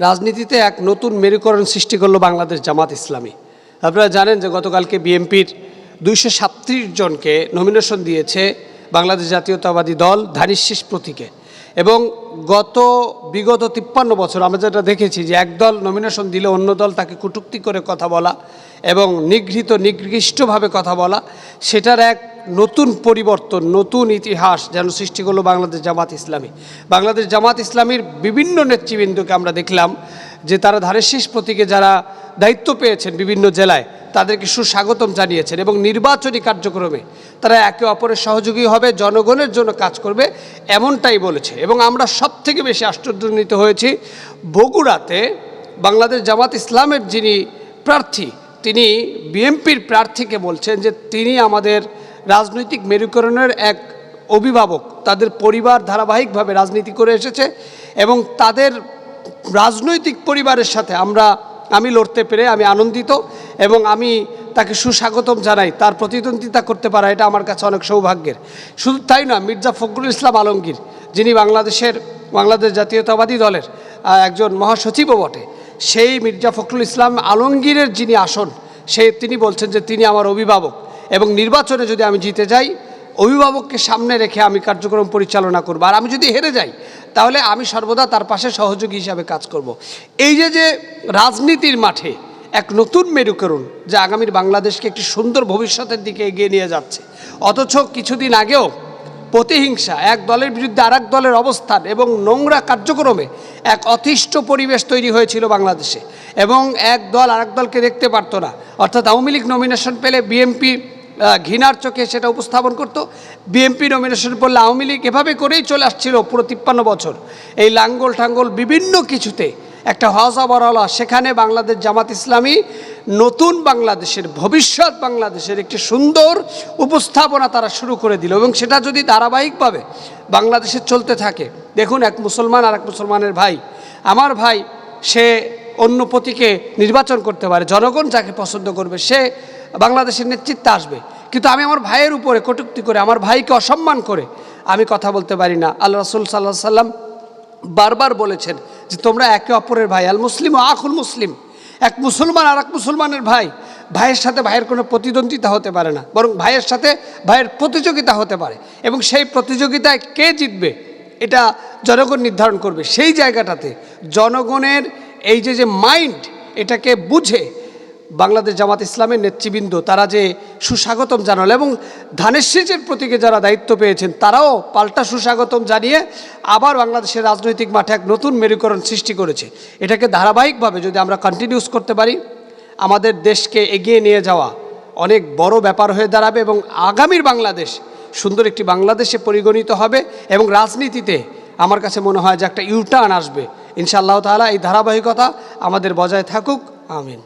রাজনীতিতে এক নতুন মেরুকরণ সৃষ্টি করল বাংলাদেশ জামাত ইসলামী। আপনারা জানেন যে গতকালকে বিএনপির দুইশো সাতত্রিশ জনকে নমিনেশন দিয়েছে বাংলাদেশ জাতীয়তাবাদী দল ধানের শীষ প্রতীকে। এবং গত বিগত তিপ্পান্ন বছর আমরা যেটা দেখেছি যে এক দল নমিনেশন দিলে অন্য দল তাকে কটূক্তি করে কথা বলা এবং নিগৃহীত, নিকৃষ্টভাবে কথা বলা, সেটার এক নতুন পরিবর্তন, নতুন ইতিহাস যেন সৃষ্টি করল বাংলাদেশ জামাত ইসলামী। বাংলাদেশ জামাত ইসলামীর বিভিন্ন নেতৃবৃন্দকে আমরা দেখলাম যে তারা ধানের শীষ প্রতীকে যারা দায়িত্ব পেয়েছেন বিভিন্ন জেলায়, তাদেরকে সুস্বাগতম জানিয়েছেন এবং নির্বাচনী কার্যক্রমে তারা একে অপরের সহযোগী হবে, জনগণের জন্য কাজ করবে এমনটাই বলেছে। এবং আমরা সব থেকে বেশি আশ্চর্যান্বিত হয়েছি, বগুড়াতে বাংলাদেশ জামাত ইসলামের যিনি প্রার্থী, তিনি বিএনপির প্রার্থীকে বলছেন যে তিনি আমাদের রাজনৈতিক মেরুকরণের এক অভিভাবক তাদের পরিবার ধারাবাহিকভাবে রাজনীতি করে এসেছে এবং তাদের রাজনৈতিক পরিবারের সাথে আমরা, আমি লড়তে পেরে আমি আনন্দিত এবং আমি তাকে সুস্বাগতম জানাই। তার প্রতিদ্বন্দ্বিতা করতে পারা এটা আমার কাছে অনেক সৌভাগ্যের। শুধু তাই না মির্জা ফখরুল ইসলাম আলমগীর, যিনি বাংলাদেশের, বাংলাদেশ জাতীয়তাবাদী দলের একজন মহাসচিবও বটে, সেই মির্জা ফখরুল ইসলাম আলমগীরের যিনি আসন, সে তিনি বলছেন যে তিনি আমার অভিভাবক। এবং নির্বাচনে যদি আমি জিতে যাই, অভিভাবককে সামনে রেখে আমি কার্যক্রম পরিচালনা করব। আর আমি যদি হেরে যাই, তাহলে আমি সর্বদা তার পাশে সহযোগী হিসাবে কাজ করব। এই যে যে রাজনীতির মাঠে এক নতুন মেরুকরণ, যা আগামীর বাংলাদেশকে একটি সুন্দর ভবিষ্যতের দিকে এগিয়ে নিয়ে যাচ্ছে। অথচ কিছুদিন আগেও প্রতিহিংসা, এক দলের বিরুদ্ধে আর দলের অবস্থান এবং নোংরা কার্যক্রমে এক অতিষ্ঠ পরিবেশ তৈরি হয়েছিল বাংলাদেশে। এবং এক দল আরেক দলকে দেখতে পারতো না। অর্থাৎ আওয়ামী লীগ নমিনেশন পেলে বিএনপি ঘৃণার চোখে সেটা উপস্থাপন করত। বিএনপি নমিনেশন পড়লে আওয়ামী লীগ এভাবে করেই চলে আসছিল পুরো তিপ্পান্ন বছর। এই লাঙ্গল ঠাঙ্গল বিভিন্ন কিছুতে একটা হজা বরলা সেখানে বাংলাদেশ জামাত ইসলামী নতুন বাংলাদেশের, ভবিষ্যৎ বাংলাদেশের একটি সুন্দর উপস্থাপনা তারা শুরু করে দিল এবং সেটা যদি ধারাবাহিকভাবে বাংলাদেশে চলতে থাকে, দেখুন এক মুসলমান আর এক মুসলমানের ভাই, আমার ভাই সে অন্য প্রতীকে নির্বাচন করতে পারে, জনগণ যাকে পছন্দ করবে সে বাংলাদেশের নেতৃত্বে আসবে। কিন্তু আমি আমার ভাইয়ের উপরে কটূক্তি করে, আমার ভাইকে অসম্মান করে আমি কথা বলতে পারি না। আল্লাহ রসুল সাল্লাহ সাল্লাম বারবার বলেছেন যে, তোমরা একে অপরের ভাই আল মুসলিম ও আখুল মুসলিম। এক মুসলমান আর এক মুসলমানের ভাই, ভাইয়ের সাথে ভাইয়ের কোনো প্রতিদ্বন্দ্বিতা হতে পারে না, বরং ভাইয়ের সাথে ভাইয়ের প্রতিযোগিতা হতে পারে। এবং সেই প্রতিযোগিতায় কে জিতবে, এটা জনগণ নির্ধারণ করবে। সেই জায়গাটাতে জনগণের এই যে যে মাইন্ড এটাকে বুঝে বাংলাদেশ জামাত ইসলামের নেতৃবৃন্দ, তারা যে সুস্বাগতম জানালো এবং ধানের শীষের প্রতীকে যারা দায়িত্ব পেয়েছেন, তারাও পাল্টা সুস্বাগতম জানিয়ে আবার বাংলাদেশের রাজনৈতিক মাঠে এক নতুন মেরুকরণ সৃষ্টি করেছে। এটাকে ধারাবাহিকভাবে যদি আমরা কন্টিনিউস করতে পারি, আমাদের দেশকে এগিয়ে নিয়ে যাওয়া অনেক বড় ব্যাপার হয়ে দাঁড়াবে এবং আগামীর বাংলাদেশ সুন্দর একটি বাংলাদেশে পরিগণিত হবে এবং রাজনীতিতে আমার কাছে মনে হয় যে একটা ইউটার্ন আসবে। ইনশাআল্লাহ তাআলা এই ধারাবাহিকতা আমাদের বজায় থাকুক। আমিন।